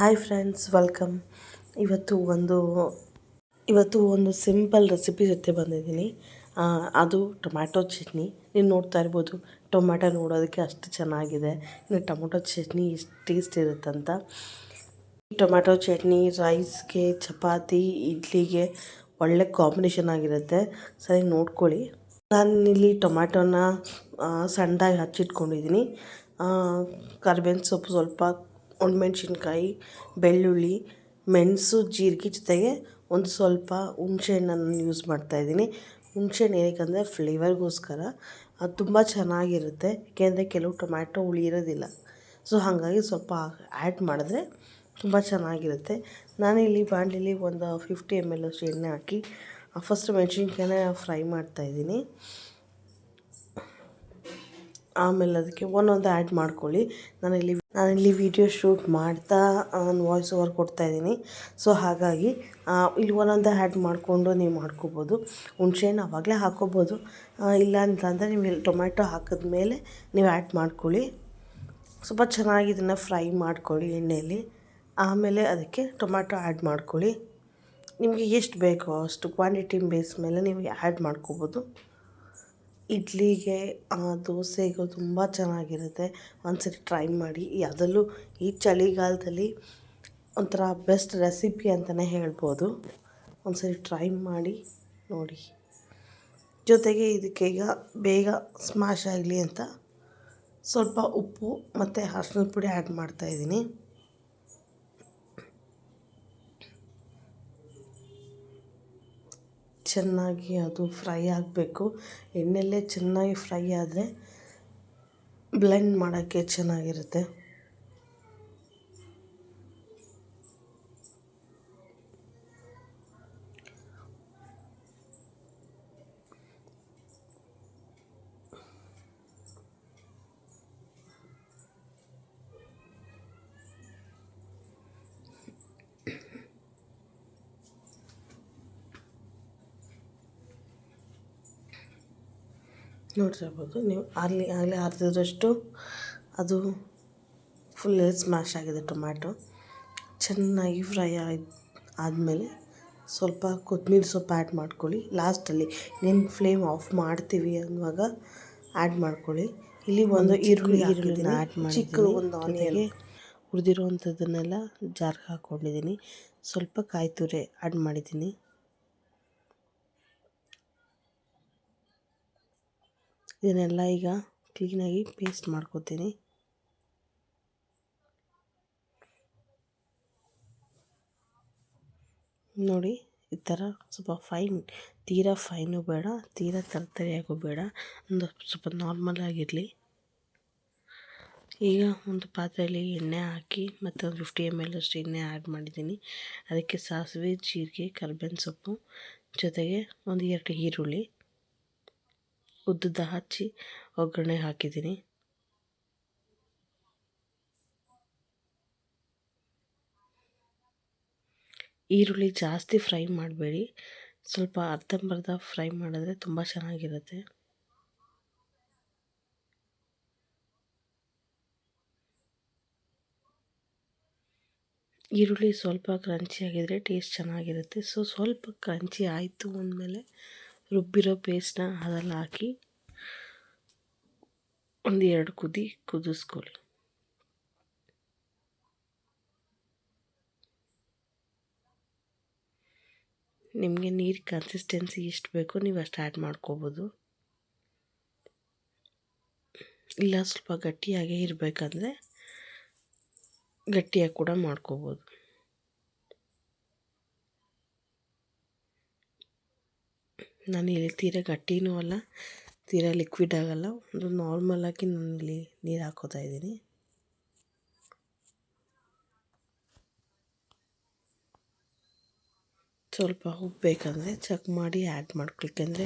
Hi friends, welcome. ಇವತ್ತು ಒಂದು ಇವತ್ತು ಒಂದು ಸಿಂಪಲ್ ರೆಸಿಪಿ ಜೊತೆ ಬಂದಿದ್ದೀನಿ. ಅದು ಟೊಮ್ಯಾಟೊ ಚಟ್ನಿ. ನೀವು ನೋಡ್ತಾ ಇರ್ಬೋದು, ಟೊಮ್ಯಾಟೊ ನೋಡೋದಕ್ಕೆ ಅಷ್ಟು ಚೆನ್ನಾಗಿದೆ. ಇನ್ನು ಟೊಮೊಟೊ ಚಟ್ನಿ ಎಷ್ಟು ಟೇಸ್ಟ್ ಇರುತ್ತಂತ ಟೊಮ್ಯಾಟೊ ಚಟ್ನಿ, ರೈಸ್ಗೆ, ಚಪಾತಿ, ಇಡ್ಲಿಗೆ ಒಳ್ಳೆ ಕಾಂಬಿನೇಷನ್ ಆಗಿರುತ್ತೆ. ಸರಿ, ನೋಡ್ಕೊಳ್ಳಿ. ನಾನು ಇಲ್ಲಿ ಟೊಮ್ಯಾಟೊನ ಸಣ್ಣದಾಗಿ ಹಚ್ಚಿಟ್ಕೊಂಡಿದ್ದೀನಿ. ಕರ್ಬೇವಿನ ಸೊಪ್ಪು ಸ್ವಲ್ಪ ಒಣಮೆಣ್ಸಿನ್ಕಾಯಿ ಬೆಳ್ಳುಳ್ಳಿ, ಮೆಣಸು, ಜೀರಿಗೆ ಜೊತೆಗೆ ಒಂದು ಸ್ವಲ್ಪ ಹುಣಸೆಹಣ್ಣನ್ನು ಯೂಸ್ ಮಾಡ್ತಾಯಿದ್ದೀನಿ ಹುಣಸೆಹಣ್ಣು ಏನಕ್ಕಂದರೆ ಫ್ಲೇವರ್ಗೋಸ್ಕರ ಅದು ತುಂಬ ಚೆನ್ನಾಗಿರುತ್ತೆ. ಏಕೆಂದರೆ ಕೆಲವು ಟೊಮ್ಯಾಟೊ ಹುಳಿ ಇರೋದಿಲ್ಲ ಸೊ ಹಾಗಾಗಿ ಸ್ವಲ್ಪ ಆ್ಯಡ್ ಮಾಡಿದ್ರೆ ತುಂಬ ಚೆನ್ನಾಗಿರುತ್ತೆ. ನಾನಿಲ್ಲಿ ಬಾಣಲಿಲಿ ಒಂದು ಫಿಫ್ಟಿ ಎಂ ಎಲ್ ಅಷ್ಟು ಎಣ್ಣೆ ಹಾಕಿ ಫಸ್ಟ್ ಮೆಣಸಿನ್ಕಾಯಿನ ಫ್ರೈ ಮಾಡ್ತಾಯಿದ್ದೀನಿ ಆಮೇಲೆ ಅದಕ್ಕೆ ಒಂದೊಂದು ಆ್ಯಡ್ ಮಾಡ್ಕೊಳ್ಳಿ. ನಾನಿಲ್ಲಿ ನಾನಿಲ್ಲಿ ವಿಡಿಯೋ ಶೂಟ್ ಮಾಡ್ತಾ ನಾನು ವಾಯ್ಸ್ ಓವರ್ ಕೊಡ್ತಾ ಇದ್ದೀನಿ. ಸೊ ಹಾಗಾಗಿ ಇಲ್ಲಿ ಒಂದೊಂದು ಆ್ಯಡ್ ಮಾಡಿಕೊಂಡು ನೀವು ಮಾಡ್ಕೋಬೋದು. ಹುಣ್ಸೆಹಣ್ಣು ಆವಾಗಲೇ ಹಾಕ್ಕೋಬೋದು ಆ, ಇಲ್ಲ ಅಂತಂದರೆ ನೀವು ಇಲ್ಲಿ ಟೊಮ್ಯಾಟೊ ಹಾಕಿದ್ಮೇಲೆ ನೀವು ಆ್ಯಡ್ ಮಾಡ್ಕೊಳ್ಳಿ. ಸ್ವಲ್ಪ ಚೆನ್ನಾಗಿ ಇದನ್ನು ಫ್ರೈ ಮಾಡ್ಕೊಳ್ಳಿ ಎಣ್ಣೆಯಲ್ಲಿ ಆಮೇಲೆ ಅದಕ್ಕೆ ಟೊಮ್ಯಾಟೊ ಆ್ಯಡ್ ಮಾಡ್ಕೊಳ್ಳಿ. ನಿಮಗೆ ಎಷ್ಟು ಬೇಕೋ ಅಷ್ಟು ಕ್ವಾಂಟಿಟಿ ಬೇಸ್ ಮೇಲೆ ನೀವು ಆ್ಯಡ್ ಮಾಡ್ಕೋಬೋದು. ಇಡ್ಲಿಗೆ ದೋಸೆಗೂ ತುಂಬ ಚೆನ್ನಾಗಿರುತ್ತೆ. ಒಂದ್ಸರಿ ಟ್ರೈ ಮಾಡಿ. ಅದರಲ್ಲೂ ಈ ಚಳಿಗಾಲದಲ್ಲಿ ಒಂಥರ ಬೆಸ್ಟ್ ರೆಸಿಪಿ ಅಂತಲೇ ಹೇಳ್ಬೋದು. ಒಂದ್ಸರಿ ಟ್ರೈ ಮಾಡಿ ನೋಡಿ. ಜೊತೆಗೆ ಇದಕ್ಕೆ ಈಗ ಬೇಗ ಸ್ಮ್ಯಾಶ್ ಆಗಲಿ ಅಂತ ಸ್ವಲ್ಪ ಉಪ್ಪು ಮತ್ತು ಅರ್ಶಿನದ ಪುಡಿ ಆ್ಯಡ್ ಮಾಡ್ತಾಯಿದ್ದೀನಿ ಚೆನ್ನಾಗಿ ಅದು ಫ್ರೈ ಆಗಬೇಕು. ಎಣ್ಣೆಲ್ಲೇ ಚೆನ್ನಾಗಿ ಫ್ರೈ ಆದರೆ ಬ್ಲೆಂಡ್ ಮಾಡೋಕ್ಕೆ ಚೆನ್ನಾಗಿರುತ್ತೆ. ನೋಡ್ತಿರ್ಬೋದು ನೀವು ಅಲ್ಲಿ ಆಗಲೇ ಅರ್ಧದಷ್ಟು ಅದು ಫುಲ್ ಸ್ಮ್ಯಾಶ್ ಆಗಿದೆ ಟೊಮ್ಯಾಟೊ ಚೆನ್ನಾಗಿ ಫ್ರೈ ಆಗಿ ಆದಮೇಲೆ ಸ್ವಲ್ಪ ಕೊತ್ತಂಬರಿ ಸೊಪ್ಪು ಆ್ಯಡ್ ಮಾಡ್ಕೊಳ್ಳಿ. ಲಾಸ್ಟಲ್ಲಿ ನಿಮ್ಮ ಫ್ಲೇಮ್ ಆಫ್ ಮಾಡ್ತೀವಿ ಅನ್ನುವಾಗ ಆ್ಯಡ್ ಮಾಡ್ಕೊಳ್ಳಿ. ಇಲ್ಲಿ ಒಂದು ಈರುಳ್ಳಿ ಈರುಳ್ಳಿನ ಆ್ಯಡ್ ಮಾಡಿ ಚಿಕ್ಕ ಒಂದು ಆನಿಯನ್ ಹುರಿದಿರುವಂಥದ್ದನ್ನೆಲ್ಲ ಜಾರ್ಗೆ ಹಾಕ್ಕೊಂಡಿದ್ದೀನಿ. ಸ್ವಲ್ಪ ಕಾಯಿ ತುರಿ ಆ್ಯಡ್ ಮಾಡಿದ್ದೀನಿ. ಇದನ್ನೆಲ್ಲ ಈಗ ಕ್ಲೀನಾಗಿ ಪೇಸ್ಟ್ ಮಾಡ್ಕೋತೀನಿ. ನೋಡಿ, ಈ ಥರ ಸ್ವಲ್ಪ ಫೈನ್ ತೀರಾ ಫೈನು ಬೇಡ, ತೀರಾ ತರ್ತರಿಯಾಗೂ ಬೇಡ. ಒಂದು ಸ್ವಲ್ಪ ನಾರ್ಮಲ್ ಆಗಿರಲಿ. ಈಗ ಒಂದು ಪಾತ್ರೆಯಲ್ಲಿ ಎಣ್ಣೆ ಹಾಕಿ ಮತ್ತು ಒಂದು ಫಿಫ್ಟಿ ಎಂ ಎಲ್ ಅಷ್ಟು ಎಣ್ಣೆ ಆ್ಯಡ್ ಮಾಡಿದ್ದೀನಿ. ಅದಕ್ಕೆ ಸಾಸಿವೆ, ಜೀರಿಗೆ, ಕರ್ಬೇವಿನ ಸೊಪ್ಪು, ಜೊತೆಗೆ ಒಂದು ಎರಡು ಈರುಳ್ಳಿ. ಉದ್ದುದ್ದ ಹಚ್ಚಿ ಒಗ್ಗರಣೆ ಹಾಕಿದ್ದೀನಿ. ಈರುಳ್ಳಿ ಜಾಸ್ತಿ ಫ್ರೈ ಮಾಡಬೇಡಿ. ಸ್ವಲ್ಪ ಅರ್ಧಂಬರ್ಧ ಫ್ರೈ ಮಾಡಿದ್ರೆ ತುಂಬ ಚೆನ್ನಾಗಿರುತ್ತೆ. ಈರುಳ್ಳಿ ಸ್ವಲ್ಪ ಕ್ರಂಚಿ ಆಗಿದ್ರೆ ಟೇಸ್ಟ್ ಚೆನ್ನಾಗಿರುತ್ತೆ. ಸೊ, ಸ್ವಲ್ಪ ಕ್ರಂಚಿ ಆಯಿತು ಅಂದಮೇಲೆ ರುಬ್ಬಿರೋ ಪೇಸ್ಟ್ನ ಅದಲ್ಲಿ ಹಾಕಿ ಒಂದು ಎರಡು ಕುದಿ ಕುದಿಸ್ಕೊಳ್ಳಿ. ನಿಮಗೆ ನೀರು ಕನ್ಸಿಸ್ಟೆನ್ಸಿ ಎಷ್ಟು ಬೇಕೋ, ನೀವು ಅಷ್ಟು ಆ್ಯಡ್ ಮಾಡ್ಕೋಬೋದು. ಇಲ್ಲ, ಸ್ವಲ್ಪ ಗಟ್ಟಿಯಾಗೇ ಇರಬೇಕಂದ್ರೆ ಗಟ್ಟಿಯಾಗಿ ಕೂಡ ಮಾಡ್ಕೋಬೋದು. ನಾನು ಇಲ್ಲಿ ತೀರಾ ಗಟ್ಟಿನೂ ಅಲ್ಲ, ತೀರಾ ಲಿಕ್ವಿಡ್ ಆಗಲ್ಲ. ಒಂದು ನಾರ್ಮಲಾಗಿ ನಾನು ಇಲ್ಲಿ ನೀರು ಹಾಕೋತಾ ಇದ್ದೀನಿ. ಸ್ವಲ್ಪ ಉಪ್ಪು ಚೆಕ್ ಮಾಡಿ ಆ್ಯಡ್ ಮಾಡ್ಕೊಳ್ಕೆಂದರೆ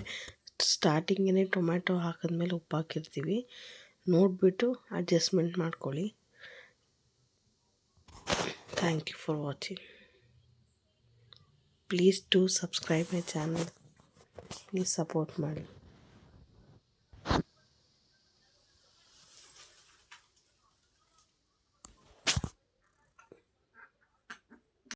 ಸ್ಟಾರ್ಟಿಂಗೇ ಟೊಮ್ಯಾಟೊ ಹಾಕಿದ್ಮೇಲೆ ಉಪ್ಪು ಹಾಕಿರ್ತೀವಿ. ನೋಡಿಬಿಟ್ಟು ಅಡ್ಜಸ್ಟ್ಮೆಂಟ್ ಮಾಡ್ಕೊಳ್ಳಿ. Thank you for watching please to subscribe my channel please support ಮಾಡಿ